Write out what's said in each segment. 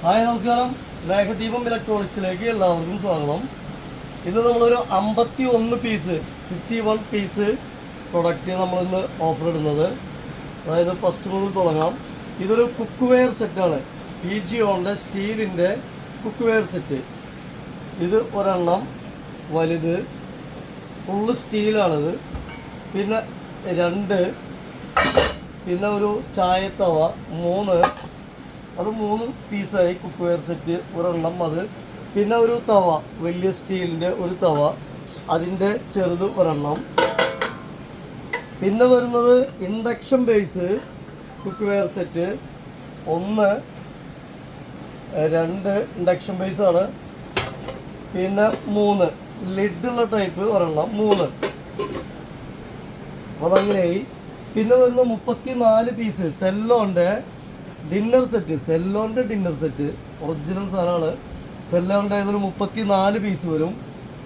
Hi നമസ്കാരം. സ്നേഹദീപം ഇലക്ട്രോണിക്സിലേക്ക് എല്ലാവർക്കും സ്വാഗതം. ഇന്ന് നമ്മളൊരു അമ്പത്തി ഒന്ന് piece fifty one piece product നമ്മളിന്ന് ഓഫർ ഇടുന്നത്. അതായത് ഫസ്റ്റ് മുതൽ തുടങ്ങാം. ഇതൊരു കുക്ക് വെയർ സെറ്റാണ് പി ജി ഓണിന്റെ സ്റ്റീലിന്റെ കുക്ക് വെയർ സെറ്റ് ഇത് ഒരെണ്ണം വലുത് ഫുള്ള് സ്റ്റീലാണിത് പിന്നെ രണ്ട് പിന്നെ ഒരു ചായത്തവ മൂന്ന് അത് മൂന്ന് പീസായി കുക്ക് വെയർ സെറ്റ് ഒരെണ്ണം അത്. പിന്നെ ഒരു തവ വലിയ സ്റ്റീലിന്റെ ഒരു തവ അതിന്റെ ചെറുത് ഒരെണ്ണം. പിന്നെ വരുന്നത് induction base cookware set. ഒന്ന് രണ്ട് ഇൻഡക്ഷൻ ബേസാണ് പിന്നെ മൂന്ന് ലിഡുള്ള ടൈപ്പ് ഒരെണ്ണം മൂന്ന്. അപ്പോൾ അതങ്ങനെയായി പിന്നെ വരുന്ന മുപ്പത്തി നാല് പീസ് സെല്ലോന്റെ ഡിന്നർ സെറ്റ് സെല്ലോന്റെ ഡിന്നർ സെറ്റ് ഒറിജിനൽ സാധനമാണ്. സെല്ലോന്റെ ഇതൊരു മുപ്പത്തി നാല് പീസ് വരും.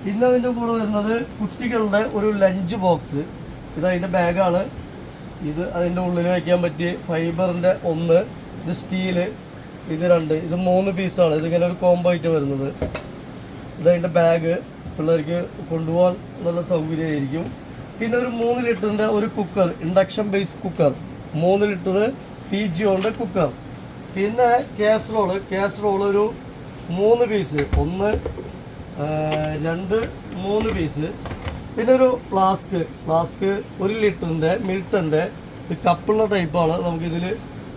പിന്നെ അതിന്റെ കൂടെ വരുന്നത് കുട്ടികളുടെ ഒരു ലഞ്ച് ബോക്സ് ഇത് അതിന്റെ ബാഗാണ് ഇത് അതിന്റെ ഉള്ളിൽ വയ്ക്കാൻ പറ്റിയ ഫൈബറിന്റെ ഒന്ന് ഇത് സ്റ്റീൽ ഇത് രണ്ട് ഇത് മൂന്ന് പീസാണ് ഇതിങ്ങനെ ഒരു കോംബോ ആയിട്ട് വരുന്നത്. ഇതതിന്റെ ബാഗ് പിള്ളേർക്ക് കൊണ്ടുപോകാൻ നല്ല സൗകര്യമായിരിക്കും. പിന്നെ ഒരു മൂന്ന് ലിറ്ററിന്റെ ഒരു കുക്കർ ഇൻഡക്ഷൻ ബേസ് കുക്കർ മൂന്ന് ലിറ്റർ പി ജി കൊണ്ട് കുക്കർ പിന്നെ കാസറോൾ കാസറോൾ ഒരു മൂന്ന് പീസ് ഒന്ന് രണ്ട് മൂന്ന് പീസ് പിന്നെ ഒരു ഫ്ലാസ്ക് ഫ്ലാസ്ക് ഒരു ലിറ്ററിന്റെ മിൽട്ടന്റെ ഇത് കപ്പുള്ള ടൈപ്പാണ് നമുക്കിതിൽ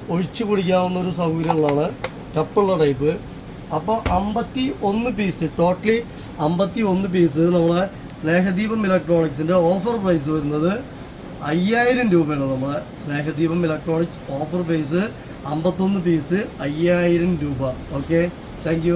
ഒഴിച്ചു കുടിക്കാവുന്ന ഒരു സൗകര്യമുള്ളതാണ്. കപ്പുള്ള ടൈപ്പ് അപ്പോൾ അമ്പത്തി ഒന്ന് പീസ് ടോട്ടലി അമ്പത്തി ഒന്ന് പീസ് നമ്മളെ സ്നേഹദീപം ഇലക്ട്രോണിക്സിന്റെ ഓഫർ പ്രൈസ് വരുന്നത് അയ്യായിരം രൂപയാണ് നമ്മളെ സ്നേഹദീപം ഇലക്ട്രോണിക്സ് ഓഫർ പ്രൈസ് അമ്പത്തൊന്ന് പീസ് അയ്യായിരം രൂപ. Okay thank